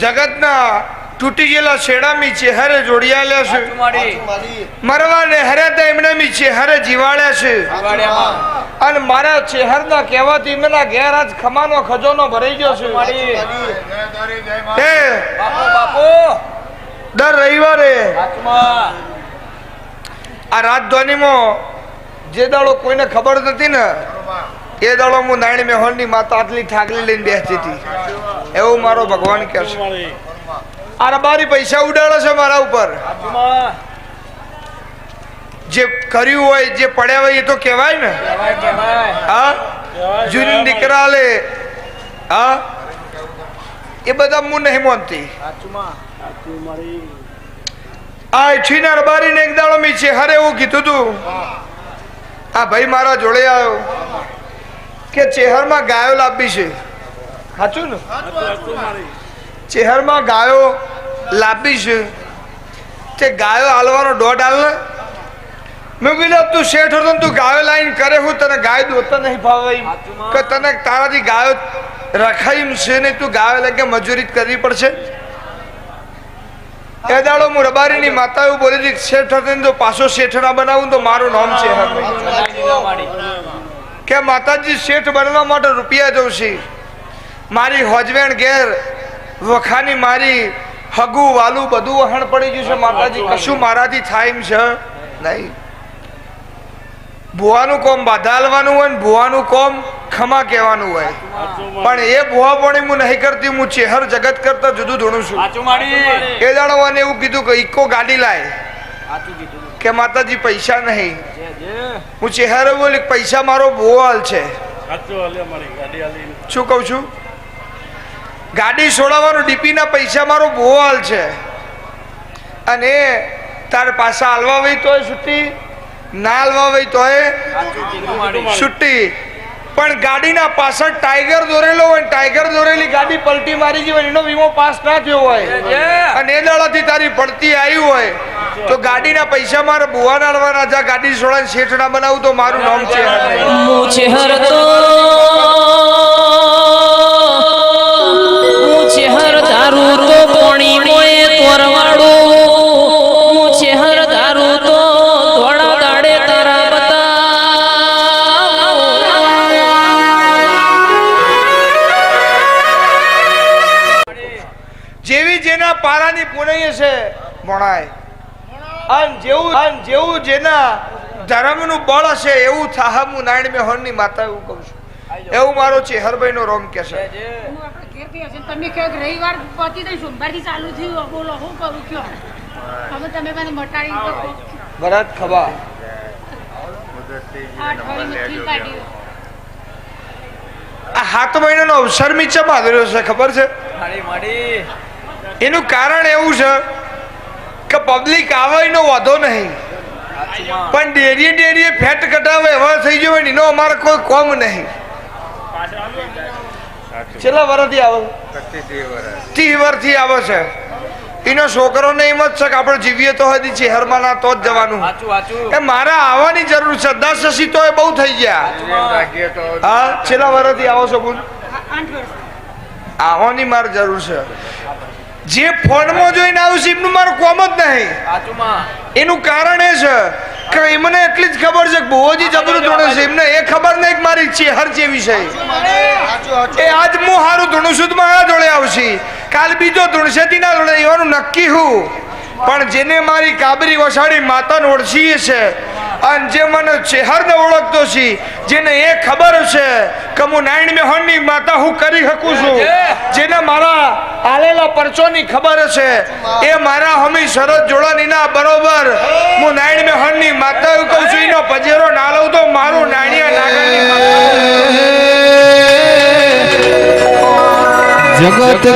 જગતના તૂટી ગયેલા શેડામી ચેહરે જોડિયાલ્યા છે. મરવાને હરે મરવાને હર્યા એમને મી ચેહરે જીવાડ્યા છે અને મારા ચેહરના કહેવાથી એમના ઘેર આજ ખમાનો ખજાનો ભરાઈ ગયો છે. માડી બાપુ બાપુ. દર રવિવારે આ રાજધાનીમાં જે દાડો કોઈને ખબર નથી ને એ દાડો હું નાયણ મેહોનની માતા આટલી ઠાકલી લઈને બેસતી હતી. એવું મારો ભગવાન કહે છે. આ રબારી પૈસા ઉડાડે છે મારા ઉપર. જે કર્યું હોય, જે પડ્યા હોય એ તો કહેવાય ને. હા? જૂની દીકરા લે હા? એ બધા હું નહીં માનતી. આ ઈઠીના રબારીને એક દાડો મી છે હરે એવું કીધું તું. આ ભાઈ મારા જોડે આવ્યો કે ચેહરમાં ગાયો લાભી છે. સાચું ને? ચહેરમાં ગાયો લાપીશ તે ગાયો હાલવાનો દોઢ હાલ ને? મેં કીધું તું શેઠ હતો તું ગાયો લાઈન કરે હું તને ગાય દોતા નહીં ભાવે કે તને તારાથી ગાયો રખાઈ છે નહીં તું ગાયો લાગે મજૂરી કરવી પડશે. એ દાડો હું રબારીની માતા એવું બોલી હતી શેઠ હતો તો પાછો શેઠ ના બનાવું તો મારું નામ છે કે માતાજી શેઠ બનવા માટે રૂપિયા દઉં છે મારી હોજવેણ ઘેર વખાની મારી હગુ વાલું બધું વહણ પડી ગયું છે માતાજી કશું મારાથી થાય એમ છે? નહીં. ભુવાનું કોમ બાધાલવાનું હોય ને ભુવાનું કોમ ખમા કહેવાનું હોય. પણ એ ભુવા પણ હું નહીં કરતી હું ચેહર જગત કરતા જુદું ધોણું છું. એ દાડો એવું કીધું કે ઇકો ગાડી લાય. કે માતાજી પૈસા નહીં. હું ચેહરે બોલી પૈસા મારો હાલ છે શું કહું છું? ગાડી છોડાવવાનું ડીપીના પૈસા મારો બહુ હાલ છે. અને તાર પાછા હાલવા વહી તોય છુટ્ટી ના હાલવા વહી તોય સાચું કીધું માડી છૂટી પણ ગાડીના પાછળ ટાઈગર દોરેલો હોય ટાઈગર દોરેલી ગાડી પલટી મારી ગઈ હોય એનો વીમો પાસ ના થયો હોય. અને એ દાડાથી તારી પડતી આવી હોય. તો ગાડીના પૈસા મારે બુવા નાડવાના જા ગાડી છોડાને શેઠ ના બનાવું તો મારું નામ છે. જેના પારાની પુનૈય છે ભણાય અને જેવું અને જેવું જેના ધર્મનું બળ હશે એવું થાહમું નારાયણ મેહોરની માતા એવું કહું છું. એવું મારો ચેહરભાઈ નો રોમ કે છે. જે હું આપણે ઘેર ગયા છે તમે કહો કે રવિવાર પતી નહીં સોમવારથી ચાલુ થયું બોલો હું કરું કયો હવે તમે મને મટાડી ભરત ખબા આ સાત મહિનાનો અવસર નીચે બાંધેલો છે ખબર છે? એનું કારણ એવું છે કે પબ્લિક આવે એનો વાંધો નહીં. પણ ડેરીએ ડેરીએ ફેટ કટાવે એવા થઈ ગયો હોય ને એનો અમારે કોઈ કોમ નહીં. છેલ્લા વર્ષથી આવે ત્રીસ વર્ષથી આવે છે. એનો છોકરોને એમ જ છે કે આપણે જીવીએ તો હજી ચહેરમાં ના તો જ જવાનું. એ મારે આવવાની જરૂર છે. દસ શશી તો એ બહુ થઈ ગયા. હા છેલ્લા વર્ષથી આવો છો બોલ. આવવાની મારે જરૂર છે. જે ફોનમાં જોઈને આવું છે એમનું મારું કોમ જ નહીં. એનું કારણ એ છે કે એમને એટલી જ ખબર છે બહુ બહુજી જબરું ધૂણે છે. એમને એ ખબર નહીં કે મારી ચેહર જેવી છે. એ આજ હું હારું ધોણું છું તો જોડે આવશે. કાલ બીજો ધૂણશે તી ના જોડે એવાનું નક્કી હું. પણ જેને મારી કાબરી વસાડી માતાને ઓળખીએ છે અને જે મને ચેહરને ઓળખતો છે જેને એ ખબર છે કે હું નારાયણ મેહોનની માતા હું કરી શકું છું. જેને મારા આલેલા પરચોની ખબર છે, એ મારા હમી શરદ જોડાની ના બરોબર. હું નારાયણ મેહોનની માતા કહું છું, એનો પજેરો ના લઉં તો મારું નાણિયા નાગરની જગત